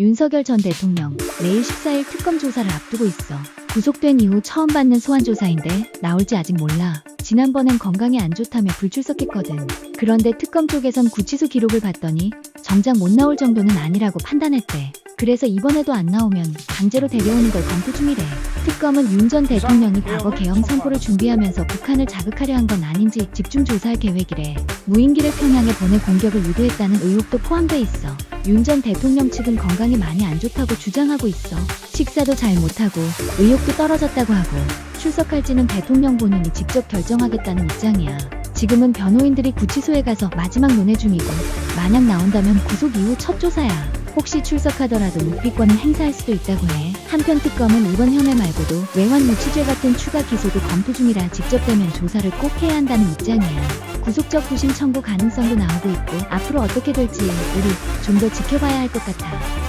윤석열 전 대통령 내일 14일 특검 조사를 앞두고 있어. 구속된 이후 처음 받는 소환 조사인데 나올지 아직 몰라. 지난번엔 건강이 안 좋다며 불출석했거든. 그런데 특검 쪽에선 구치소 기록을 봤더니 정작 못 나올 정도는 아니라고 판단했대. 그래서 이번에도 안 나오면 강제로 데려오는 걸 검토 중이래. 특검은 윤 전 대통령이 과거 계엄 선포를 준비하면서 북한을 자극하려 한 건 아닌지 집중 조사할 계획이래. 무인기를 평양에 보내 공격을 유도했다는 의혹도 포함돼 있어. 윤 전 대통령 측은 건강이 많이 안 좋다고 주장하고 있어. 식사도 잘 못하고 의욕도 떨어졌다고 하고 출석할지는 대통령 본인이 직접 결정하겠다는 입장이야. 지금은 변호인들이 구치소에 가서 마지막 논의 중이고 만약 나온다면 구속 이후 첫 조사야. 혹시 출석하더라도 묵비권을 행사할 수도 있다고 해. 한편 특검은 이번 혐의 말고도 외환 유치죄 같은 추가 기소도 검토 중이라 직접 되면 조사를 꼭 해야 한다는 입장이야. 구속적 구심 청구 가능성도 나오고 있고 앞으로 어떻게 될지 우리 좀 더 지켜봐야 할 것 같아.